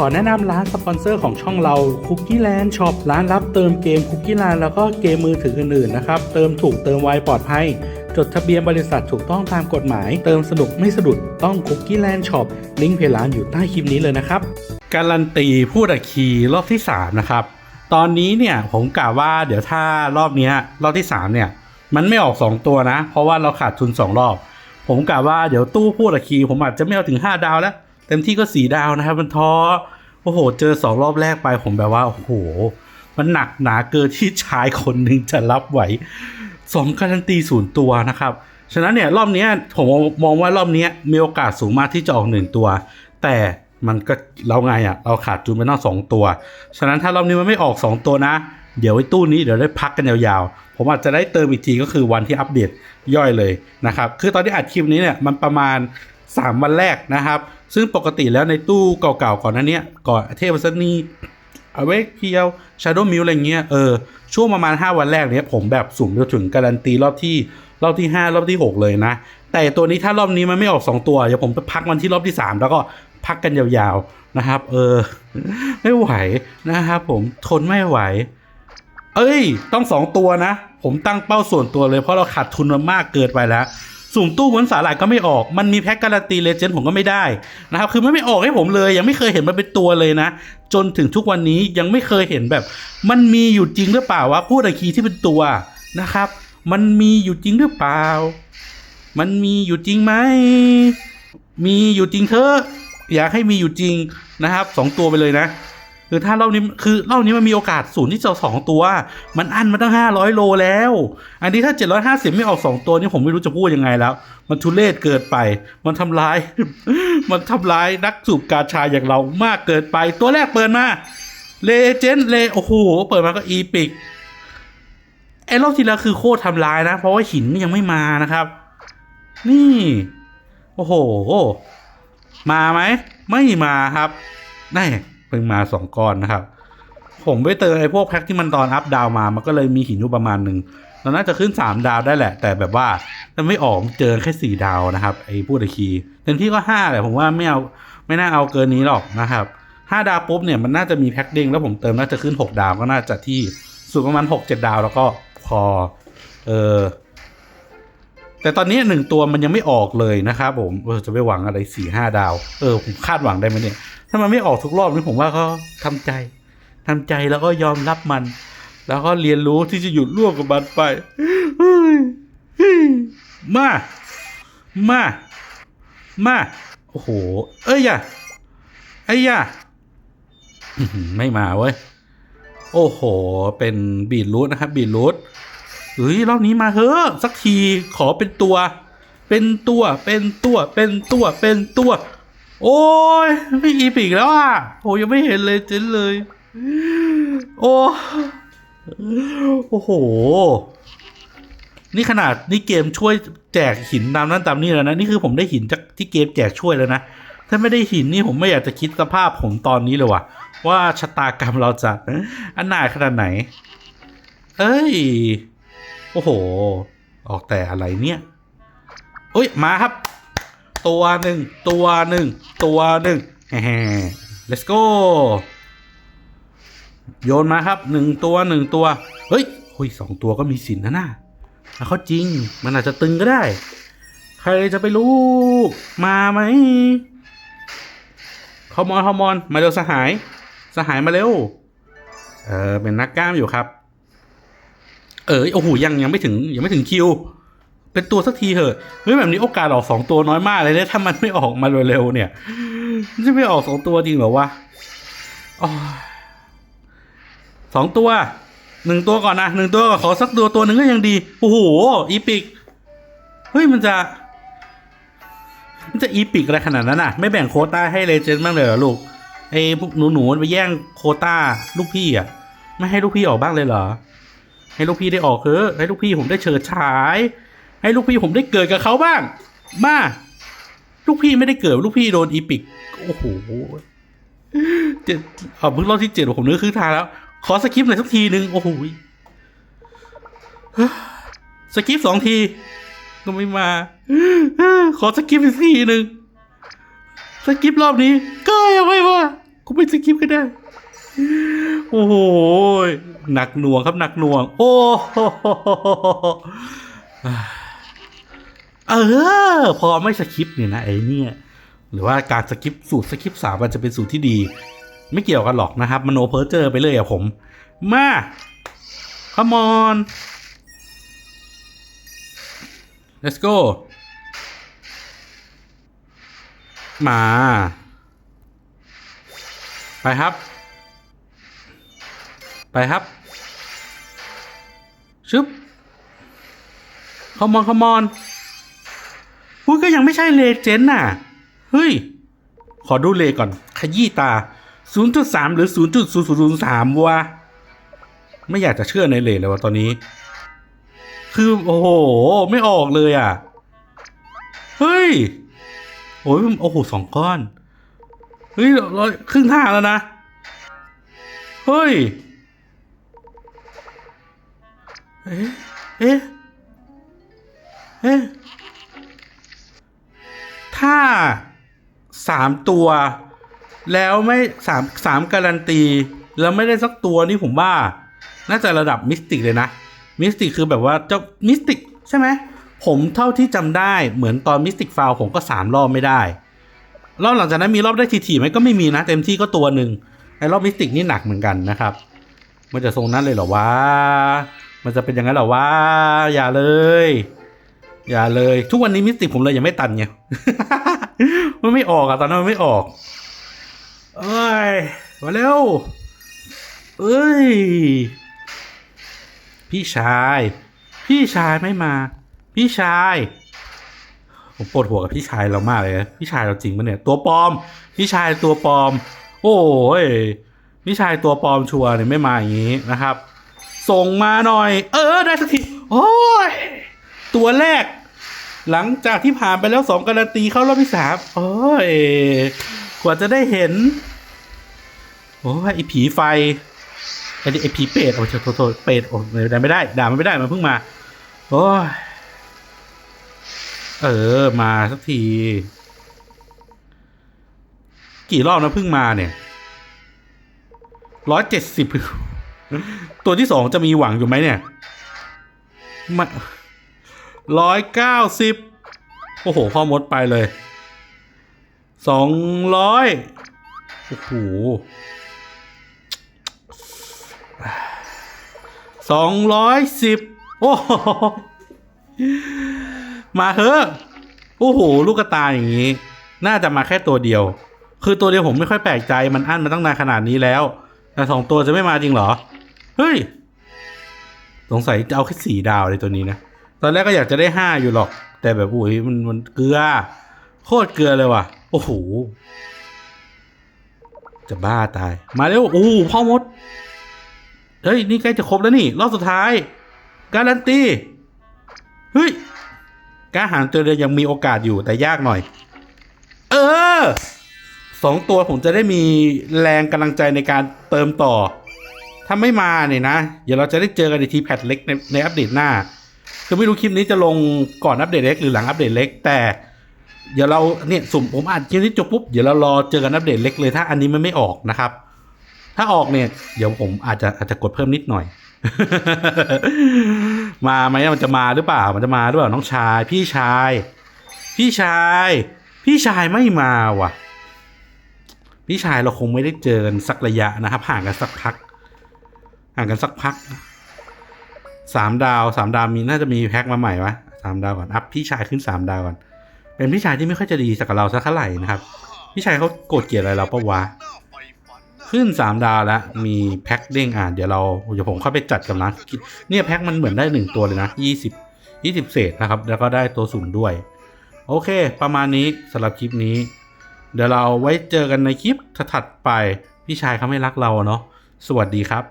ขอแนะนำร้านสปอนเซอร์ของช่องเรา Cookie Land Shop ร้านรับเติมเกม Cookie Land แล้วก็เกมมือถืออื่นๆนะครับ เติมถูกเติมไวปลอดภัย จดทะเบียนบริษัทถูกต้องตามกฎหมาย เติมสนุกไม่สะดุดต้อง Cookie Land Shop ลิงก์เพจร้านอยู่ใต้คลิปนี้เลยนะครับ การันตีพูดอักคีรอบที่ 3 นะครับ ตอนนี้เนี่ยผมกะว่าเดี๋ยวถ้ารอบนี้รอบที่ 3 เนี่ย มันไม่ออก 2 ตัวนะ เพราะว่าเราขาดทุน 2 รอบ ผมกะว่าเดี๋ยวตู้พูดอักคีผมอาจจะไม่เอาถึง 5 ดาวแล้ว ต็มที่ก็4ดาวนะครับ มันท้อโอ้โห เจอสองรอบแรกไปผมแบบว่าโอ้โห มันหนักหนาเกินที่ชายคนหนึ่งจะรับไหวสองการันตีศูนย์ตัวนะครับ ฉะนั้นเนี่ยรอบนี้ผมมองว่ารอบนี้มีโอกาสสูงมากที่จะออกหนึ่งตัว แต่มันก็เราไงอะ่ะ เราขาดจุนไปนอกสองตัว ฉะนั้นถ้ารอบนี้มันไม่ออกสองตัวนะ เดี๋ยวไอ้ตู้นี้เดี๋ยวได้พักกันยาวๆ ผมอาจจะได้เติมอีกทีก็คือวันที่อัปเดตย่อยเลยนะครับ คือตอนที่อัดคลิปนี้เนี่ยมันประมาณ 3 วันแรกนะครับ ซึ่งปกติแล้วในตู้เก่าๆก่อนนั้นเนี้ยก่อนเทพสนีเอาไว้เพียวชาโดมิวอะไรเงี้ยเออช่วงประมาณ 5 วันแรกเนี้ยผมแบบสุ่มจนถึงการันตีรอบที่รอบที่ 5 รอบที่ 6 เลยนะ แต่ตัวนี้ถ้ารอบนี้มันไม่ออก 2 ตัว เดี๋ยวผมไปพักวันที่รอบที่ 3 แล้วก็พักกันยาวๆนะครับ เออ ไม่ไหวนะครับผมทนไม่ไหว เอ้ย ต้องสองตัวนะ ผมตั้งเป้าส่วนตัวเลยเพราะเราขาดทุนมามากเกินไปแล้ว สุ่มตู้บนสาหร่ายก็ไม่ออก มันมีแพ็กการันตีเลเจนด์ผมก็ไม่ได้นะครับ คือมันไม่ออกให้ผมเลย ยังไม่เคยเห็นมันเป็นตัวเลยนะ จนถึงทุกวันนี้ยังไม่เคยเห็นแบบ มันมีอยู่จริงหรือเปล่าวะพูดไอคีที่เป็นตัวนะครับ มันมีอยู่จริงหรือเปล่า มันมีอยู่จริงไหม มีอยู่จริงเถอะ อยากให้มีอยู่จริงนะครับสองตัวไปเลยนะ คือถ้ารอบนี้คือรอบนี้มันมีโอกาสศูนย์ที่จะสองตัว มันอันมาตั้งห้าร้อยโลแล้ว อันนี้ถ้าเจ็ดร้อยห้าสิบไม่ออกสองตัวนี่ผมไม่รู้จะพูดยังไงแล้ว มันทุเรศเกินไป มันทำร้าย มันทำร้ายนักสูบกาชาอย่างเรามากเกินไป ตัวแรกเปิดมาเลเจนเลโอ้โหเปิดมาก็อีปิกไอ้รอบที่แล้วคือโคตรทำร้ายนะ เพราะว่าหินยังไม่มานะครับ นี่ โอ้โห มาไหม ไม่มาครับแน่ เพิ่งมาสองก้อนนะครับ ผมไปเติมไอ้พวกแพ็คที่มันตอนอัพดาวมา มันก็เลยมีหินอยู่ประมาณหนึ่งเราน่าจะขึ้นสามดาวได้แหละ แต่แบบว่ามันไม่ออกเจอแค่สี่ดาวนะครับไอ้พูดไอ้คีย์เต็มที่ก็ห้าแหละผมว่าไม่เอาไม่น่าเอาเกินนี้หรอกนะครับห้าดาวปุ๊บเนี่ยมันน่าจะมีแพ็คเด้งแล้วผมเติมน่าจะขึ้นหกดาวก็น่าจะที่สุดประมาณหกเจ็ดดาวแล้วก็พอเออแต่ตอนนี้หนึ่งตัวมันยังไม่ออกเลยนะครับผมเออจะไปหวังอะไรสี่ห้าดาว เออผมคาดหวังได้ไหมเนี่ย ถ้ามันไม่ออกทุกรอบนี่ผมว่าก็ทำใจทำใจแล้วก็ยอมรับมัน แล้วก็เรียนรู้ที่จะหยุดร่วมกับมันไปมา มา มา โอ้โห เอ้ยย่าไอ้ย่ะไม่มาเว้ย โอ้โห เป็นบีดรูทนะครับ บีดรูทเฮ้ยรอบนี้มาเถอะสักทีขอเป็นตัว เป็นตัว เป็นตัว เป็นตัว เป็นตัว โอ้ยไม่อีปิกแล้วอะโอ้ยังไม่เห็นเลยเจนเลย โอ้โอ้โห นี่ขนาดนี่เกมช่วยแจกหินตามนั้นตามนี้แล้วนะ นี่คือผมได้หินจากที่เกมแจกช่วยแล้วนะ ถ้าไม่ได้หินนี่ผมไม่อยากจะคิดสภาพผมตอนนี้เลยว่ะ ว่าชะตากรรมเราจะอันหนาขนาดไหน เอ้ย โอ้โห ออกแต่อะไรเนี่ยเอ้ยมาครับ ตัวหนึ่งตัวหนึ่งตัวหนึ่งแฮ่ๆ let's go โยนมาครับหนึ่งตัวหนึ่งตัว เฮ้ยหุยสองตัวก็มีสินนะน่ะถ้าเขาจริง มันอาจจะตึงก็ได้ ใครจะไปรู้ มาไหมคอมอนคอมอน มาเร็วสหาย สหายมาเร็ว เออเป็นนักกล้ามอยู่ครับ เออโอ้โหยังยังไม่ถึงยังไม่ถึงคิว เป็นตัวสักทีเถอะเฮ้ยแบบนี้โอกาสออกสองตัวน้อยมากเลยเนี่ยถ้ามันไม่ออกมาเร็วๆเนี่ยจะไม่ออกสองตัวจริงเหรอวะอสองตัวหนึ่งตัวก่อนนะหนึ่งตัวขอสักตัวตัวหนึ่งก็ยังดีโอ้โหอีปิกเฮ้ยมันจะ มันจะอีปิกอะไรขนาดนั้นอะ ไม่แบ่งโคต้าให้เลเจนด์บ้างเลยเหรอลูกไอ้พวกหนูๆไปแย่งโคต้าลูกพี่อะ ไม่ให้ลูกพี่ออกบ้างเลยเหรอ ให้ลูกพี่ได้ออกเถอะให้ลูกพี่ผมได้เฉิดฉาย ให้ลูกพี่ผมได้เกิดกับเขาบ้าง มา ลูกพี่ไม่ได้เกิด ลูกพี่โดนอีปิก โอ้โหเจ็ดเอเพิ่งรอบที่เจ็ดผมนึกครึ่งทางแล้ว ขอสกิปหน่อยสักทีหนึ่งโอ้โหสกิปสองที ก็ไม่มา ขอสกิปอีกทีหนึ่งสกิปรอบนี้ ก็ยังไม่มากูไม่สกิปก็ได้ โอ้โหหนักหน่วงครับหนักหน่วง โอ้โห เออ พอไม่สกิปเนี่ยนะไอ้เนี่ยหรือว่าการสกิปสูตรสกิปสามมันจะเป็นสูตรที่ดี ไม่เกี่ยวกันหรอกนะครับมโนเพอร์เจอร์ไปเลยอะผม มา come on let's go มา ไปครับ ไปครับ ชึบขมอนขมอน พูดก็ยังไม่ใช่เลเจนด์น่ะ เฮ้ย ขอดูเลก่อน ขยี้ตา 0.3 หรือ 0.003วะ ไม่อยากจะเชื่อในเลเลยว่ะตอนนี้ คือโอ้โห ไม่ออกเลยอะ เฮ้ย โอ้ยโอ้โหสองก้อน เฮ้ยร้อยครึ่งทางแล้วนะ เฮ้ย เอ๊ะ เอ๊ะ เอ๊ะ ถ้าสามตัว แล้วไม่สามสามการันตี แล้วไม่ได้สักตัวนี่ผมว่า น่าจะระดับมิสติกเลยนะ มิสติกคือแบบว่าเจ้ามิสติกใช่ไหมผมเท่าที่จำได้เหมือนตอนมิสติกฟาวผมก็สามรอบไม่ได้ รอบหลังจากนั้นมีรอบได้ทีๆไหมก็ไม่มีนะ เต็มที่ก็ตัวหนึ่งไอ้รอบมิสติกนี่หนักเหมือนกันนะครับ มันจะทรงนั้นเลยเหรอวะมันจะเป็นอย่างนั้นเหรอวะอย่าเลย อย่าเลย ทุกวันนี้มิสติกผมเลยยังไม่ตันไงมันไม่ออกอะตอนนั้นมันไม่ออกเอ้ยมาเร็วเอ้ย พี่ชาย พี่ชายไม่มา พี่ชาย ผมปวดหัวกับพี่ชายเรามากเลยนะพี่ชายเราจริงปะเนี่ย ตัวปลอม พี่ชายตัวปลอม โอ้ยพี่ชายตัวปลอมชัวร์เนี่ยไม่มาอย่างนี้นะครับ ส่งมาหน่อย เออได้สักทีโอ้ย ตัวแรก หลังจากที่ผ่านไปแล้วสองการันตีเข้ารอบที่สามโอ้ยกว่าจะได้เห็น โอ้ยไอผีไฟไอไอผีเป็ดโอ้ยโทษโทษเป็ดโอ้ยด่าไม่ได้ ด่ามันไม่ได้มันเพิ่งมา โอ้ยเออ มาสักที กี่รอบนะเพิ่งมาเนี่ยร้อยเจ็ดสิบตัวที่สองจะมีหวังอยู่ไหมเนี่ยมา ร้อยเก้าสิบโอ้โห พ่อมดไปเลยสองร้อยโอ้โหสองร้อยสิบโอ้โหมาเถอะโอ้โห ลูกกระตายอย่างนี้ น่าจะมาแค่ตัวเดียว คือตัวเดียวผมไม่ค่อยแปลกใจมันอั้นมาตั้งนานขนาดนี้แล้ว แต่สองตัวจะไม่มาจริงเหรอ เฮ้ย สงสัยจะเอาแค่สี่ดาวเลยตัวนี้นะ ตอนแรกก็อยากจะได้ห้าอยู่หรอก แต่แบบโอ้ยมันมันเกลือ โคตรเกลือเลยว่ะ โอ้โห จะบ้าตาย มาเร็วโอ้พ่อมด เฮ้ย นี่ใกล้จะครบแล้วนี่ รอบสุดท้าย การันตี เฮ้ยกล้าหารตัวเดียวยังมีโอกาสอยู่แต่ยากหน่อย เออสองตัวผมจะได้มีแรงกำลังใจในการเติมต่อ ถ้าไม่มาเนี่ยนะ เดี๋ยวเราจะได้เจอกันในทีแพทเล็กในในอัปเดตหน้า คือไม่รู้คลิปนี้จะลงก่อนอัปเดตเล็กหรือหลังอัปเดตเล็ก แต่เดี๋ยวเราเนี่ยสุ่มผมอ่านคลิปนี้จบปุ๊บเดี๋ยวเรารอเจอกันอัปเดตเล็กเลยถ้าอันนี้มันไม่ออกนะครับ ถ้าออกเนี่ย เดี๋ยวผมอาจจะอาจจะกดเพิ่มนิดหน่อย มาไหมมันจะมาหรือเปล่ามันจะมาหรือเปล่าน้องชาย พี่ชาย พี่ชาย พี่ชายไม่มาว่ะ พี่ชายเราคงไม่ได้เจอกันสักระยะนะครับห่างกันสักพักห่างกันสักพัก สามดาวสามดาวมีน่าจะมีแพ็คมาใหม่วะสามดาวก่อน อัพพี่ชายขึ้นสามดาวก่อน เป็นพี่ชายที่ไม่ค่อยจะดีสักกับเราสักเท่าไหร่นะครับ พี่ชายเขาโกรธเกลียดอะไรเราปะวะ ขึ้นสามดาวแล้ว มีแพ็คเด้งอ่านเดี๋ยวเราเดี๋ยวผมเข้าไปจัดกับร้านกินเนี่ยแพ็คมันเหมือนได้หนึ่งตัวเลยนะยี่สิบยี่สิบเศษนะครับ แล้วก็ได้ตัวสุ่มด้วย โอเค ประมาณนี้สำหรับคลิปนี้ เดี๋ยวเราไว้เจอกันในคลิปถัดไป พี่ชายเขาไม่รักเราเนาะ สวัสดีครับ